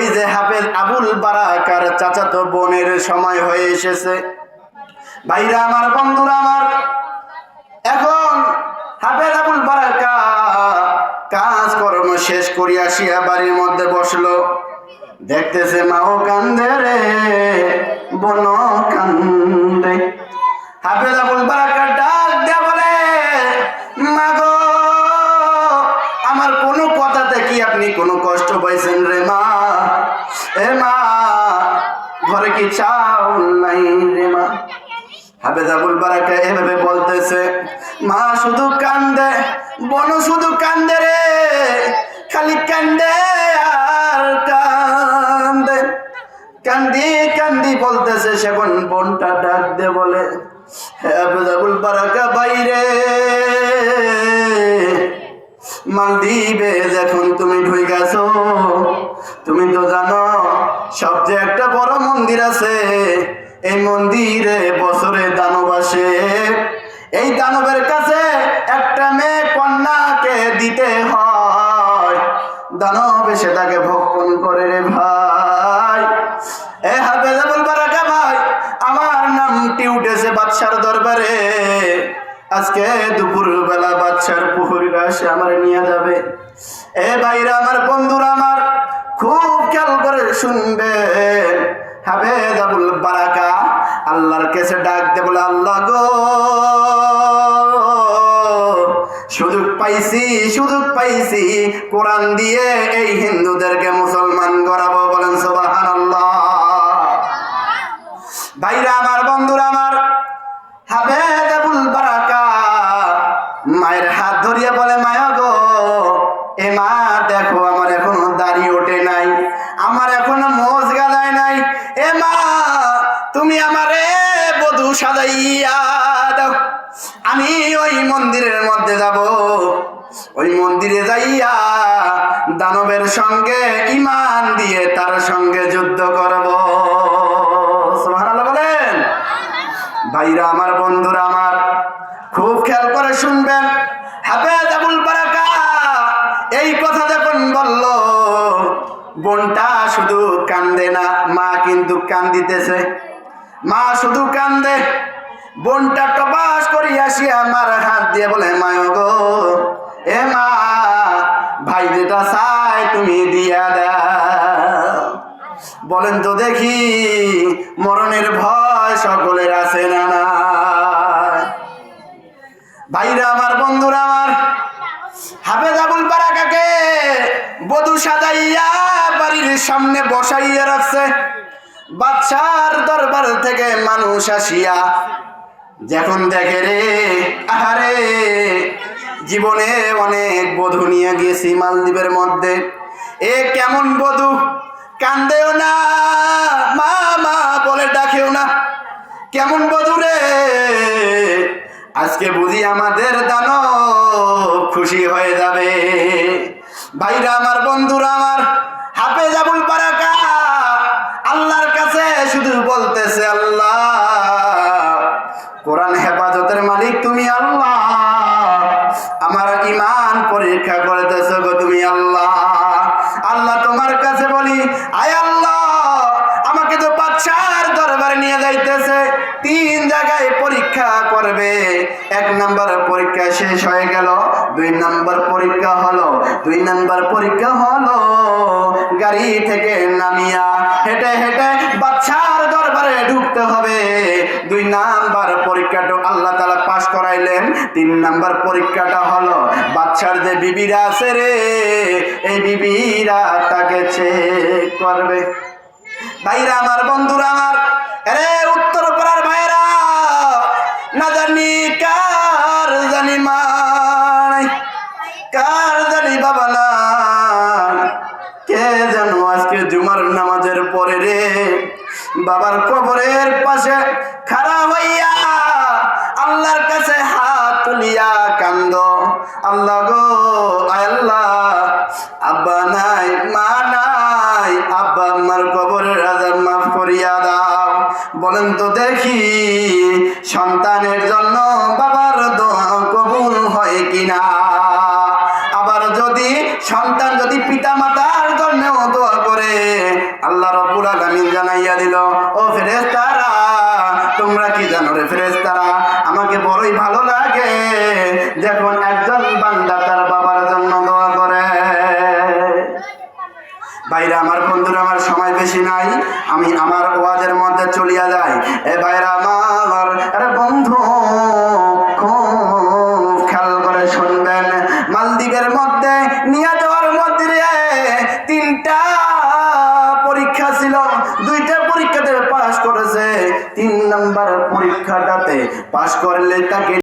ওই যে হাফেজ আবুল বারাকার চাচাতো বোনের সময় হয়ে এসেছে। ভাইরা আমার, বন্ধুরা আমার, এখন হাফেজ আবুল বারাকা কাজ কর্ম শেষ করিয়া আসিয়া বাড়ির মধ্যে বসল। দেখতেছে মাও কান্দে রে বন কান্দে। হাফেজ আবুল বারাকা ডাক দেয়া বলে মা গো আমার কোনো কথাতে কি আপনি কোনো কষ্ট পাইছেন রে মা? এ মা, ঘরে কি চাউল নাই রে মা? হাফেজ আবুল বারাকা এভাবে বলতেছে, মা শুধু কান্দে, বন শুধু কান্দে রে, খালি কান্দে আর কান্দে। কান্দি কান্দি বলতেছে, সেখন বোনটা ডাক দে বলে, হে হাফেজ আবুল বারাকা বাইরে, মালদ্বীপে যখন তুমি ঢুই গেছো তুমি তো জানো, সবচেয়ে একটা বড় মন্দির আছে। এই মন্দিরে বছরে দানব আসে। এই দানবের কাছে একটা মেয়ে কন্যাকে দিতে হয়। দানব এসে তাকে ভক্ষণ করে রে ভাই? এ হাফেজ আবুল বারাকা ভাই, আমার নামটি উঠেছে বাদশার দরবারে। আজকে দুপুর বেলা বাচ্চার পুকুরিরা এসে আমার নিয়ে যাবে। এ ভাইরা, আমার বন্ধুরা, আমার খুব খেয়াল করে শুনবেন। হাফেজ আবুল বারাকা, আল্লাহর কাছে ডাক দে বলে, আল্লাহ গো, সুযোগ পাইছি সুযোগ পাইছি। কোরআন দিয়ে এই হিন্দুদেরকে মুসলমান করাবো বলেন সোবাহান ভাইরা আমার, বন্ধুরা আমার হাফেজ আবুল বারাকা, মায়ের হাত ধরিয়ে বলে, মায়া গো, এ মা, দেখো আমার সাজাইয়া দাও। আমি ওই মন্দিরের মধ্যে যাব। ওই মন্দিরে যাইয়া দানবের সঙ্গে ইমান দিয়ে তার সঙ্গে যুদ্ধ করব। বলেন? ভাইরা, আমার বন্ধুরা, আমার খুব খেয়াল করে শুনবেন। হাফেজ আবুল বারাকা এই কথা যখন বলল, বোনটা শুধু কান্দে না, মা কিন্তু কান্দিতেছে। মা শুধু কান্দে। বোনটা টপাস করি আসি আমার হাত দিয়ে বলে মায় গো, এ মা, ভাই যেটা চাই তুমি দিয়া দাও। বলেন তো দেখি, মরণের ভয় সকলের আছে না না ভাইরা আমার, বন্ধুরা আমার, হাফেজ আবুল বারাকাকে বধু সাজাইয়া বাড়ির সামনে বসাইয়া রাখছে। বাচ্চার দরবার থেকে মানুষ আসিয়া যখন দেখে রে, আহারে, জীবনে অনেক বধূ নিয়ে গিয়েছি মালদ্বীপের মধ্যে। এ কেমন বধূ? কান্দেও না, মা মা বলে ডাকেও না। কেমন বধূ রে? আজকে বুঝি আমাদের দানো খুশি হয়ে যাবে। ভাইরা আমার, বন্ধুরা আমার, হাফেজ আবুল পরীক্ষা করতেছ গো তুমি আল্লাহ। আল্লাহ তোমার কাছে বলি, আয় আল্লাহ, আমাকে তো বাচ্চার দরবারে নিয়ে যাইতেছে। তিন জায়গায় পরীক্ষা করবে। এক নাম্বার পরীক্ষা শেষ হয়ে গেল, দুই নাম্বার পরীক্ষা হলো, দুই নাম্বার পরীক্ষা হলো, গাড়ি থেকে নামিয়া হেঁটে হেঁটে বাচ্চার ঢুকতে হবে। দুই নাম্বার পরীক্ষাটা আল্লাহ তালা পাশ করাইলেন। তিন নাম্বার পরীক্ষাটা হলো, বাচ্চার যে বিবিরা আছে রে, এই বিবিরা তাকে চেক করবে। ভাইরা আমার, বন্ধুরা আমার আরে উত্তর পাড়ার ভাইরা না জানি কার জানি মাই কার জানি বাবা না কে জানো আজকে জুমার নামাজের পরে রে, বাবার কবরের পাশে খাড়া হইয়া আল্লাহর কাছে হাত তুলিয়া কান্দ। আল্লাহ গো আল্লাহ, আব্বা নাই, মা নাই, আব্বা আমার কবরের আজাব মাফ করিয়া দাও। বলেন তো দেখি, সন্তানের জন্য বাবার দোয়া কবুল হয় কিনা? আবার যদি সন্তান যদি পিতা মাতার জন্যও দোয়া করে আমাকে বড়ই ভালো লাগে। যখন একজন বান্দা তার বাবার জন্য দোয়া করে। বাইরে আমার বন্ধুরা, আমার সময় বেশি নাই। আমি আমার ওয়াজের মধ্যে চলিয়া যাই। এ ভাইরা আমার পরীক্ষাটাতে পাশ করলে তাকে